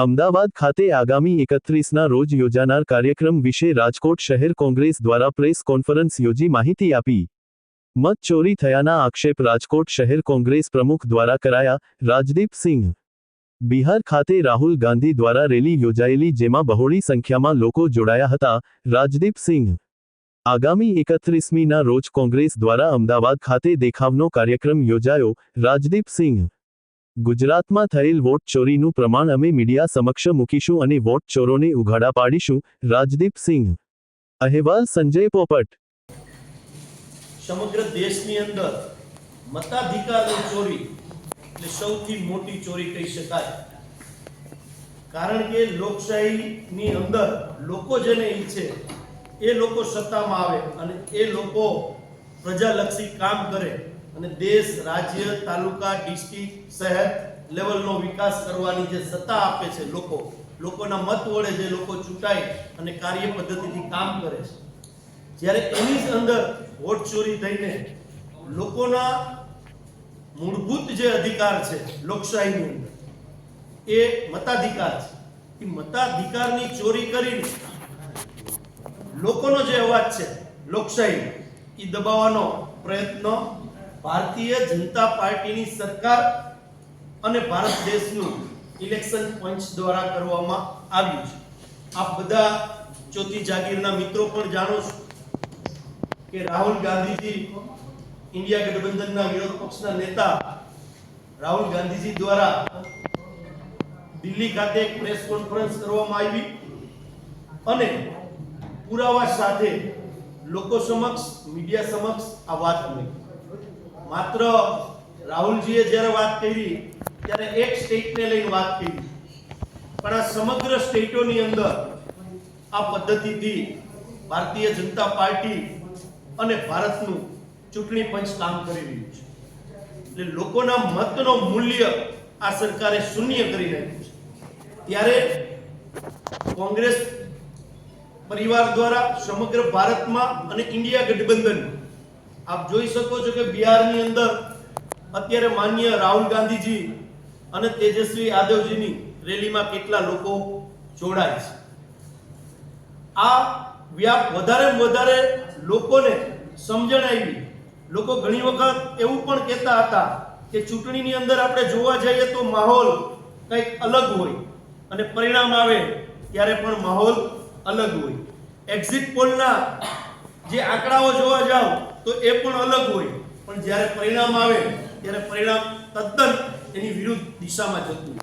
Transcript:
અમદાવાદ ખાતે આગામી એકત્રીસના રોજ યોજાનાર કાર્યક્રમ વિશે રાજકોટ શહેર કોંગ્રેસ દ્વારા પ્રેસ કોન્ફરન્સ યોજી માહિતી આપી. મત ચોરી થયાના આક્ષેપ રાજકોટ શહેર કોંગ્રેસ પ્રમુખ દ્વારા કરાયા, રાજદીપ સિંહ. બિહાર ખાતે રાહુલ ગાંધી દ્વારા રેલી યોજાયેલી જેમાં બહોળી સંખ્યામાં લોકો જોડાયા હતા, રાજદીપ સિંહ. આગામી એકત્રીસમીના રોજ કોંગ્રેસ દ્વારા અમદાવાદ ખાતે દેખાવનો કાર્યક્રમ યોજાયો, રાજદીપ સિંહ. ગુજરાતમાં થયેલ વોટ ચોરીનું પ્રમાણ અમે મીડિયા સમક્ષ મૂકીશું અને વોટ ચોરોને ઉઘાડા પાડીશું. રાજદીપ સિંહ. અહેવાલ સંજય પોપટ. સમગ્ર દેશની અંદર મતાધિકારની ચોરી એટલે સૌથી મોટી ચોરી કહી શકાય. કારણ કે લોકશાહીની અંદર લોકો જેને ઈચ્છે એ લોકો સત્તામાં આવે અને એ લોકો પ્રજાલક્ષી કામ કરે. અને દેશ, રાજ્ય, તાલુકા, ડિસ્ટ્રિક્ટ, શહેર લેવલનો વિકાસ કરવાની જે સત્તા આપે છે લોકો, લોકોના મત વડે જે લોકો ચૂંટાય અને કાર્ય પદ્ધતિથી કામ કરે છે. જ્યારે એની જ અંદર વોટ ચોરી થઈને લોકોના મૂળભૂત જે અધિકાર છે લોકશાહીની અંદર, એ મતાધિકાર છે. એ મતાધિકારની ચોરી કરીને લોકોનો જે અવાજ છે લોકશાહી એ દબાવવાનો પ્રયત્ન ભારતીય જનતા પાર્ટીની સરકાર અને ભારત દેશનું ઇલેક્શન પંચ દ્વારા કરવામાં આવ્યું છે. આપ બધા ચોથી જાગીરના મિત્રો પણ જાણો છો કે રાહુલ ગાંધીજી ઇન્ડિયા ગઠબંધનના વિરોધ પક્ષના નેતા રાહુલ ગાંધીજી દ્વારા દિલ્હી ખાતે એક પ્રેસ કોન્ફરન્સ કરવામાં આવી અને પુરાવા સાથે લોકો સમક્ષ, મીડિયા સમક્ષ આ વાત મૂકી માત્ર રાહુલજીએ જ્યારે વાત કરી, ત્યારે એક સ્ટેટને લઈને વાત કરી. પણ આ સમગ્ર સ્ટેટોની અંદર આ પદ્ધતિથી ભારતીય જનતા પાર્ટી અને ભારતનું ચૂંટણી પંચ કામ કરી રહ્યું છે. એટલે લોકોના મતનો મૂલ્ય આ સરકારે શૂન્ય કરી નાખ્યું છે. ત્યારે કોંગ્રેસ પરિવાર દ્વારા સમગ્ર ભારતમાં અને ઇન્ડિયા ગઠબંધન આપ જોઈ શકો છો કે બિહારની અંદર અત્યારે માન્ય રાહુલ ગાંધીજી અને તેજસ્વી યાદવજીની રેલીમાં કેટલા લોકો જોડાય છે. આ વ્યાપ વધારે વધારે લોકોને સમજણ આવી લોકો ઘણી વખત એવું પણ કહેતા હતા કે ચૂંટણીની અંદર આપણે જોવા જઈએ તો માહોલ કંઈક અલગ હોય અને પરિણામ આવે ત્યારે પણ માહોલ અલગ હોય. એક્ઝિટ પોલના જે આંકડાઓ જોવા જાઓ તો એ પણ અલગ હોય. પણ જ્યારે પરિણામ આવે, ત્યારે પરિણામ તદ્દન એની વિરુદ્ધ દિશામાં જતું હોય.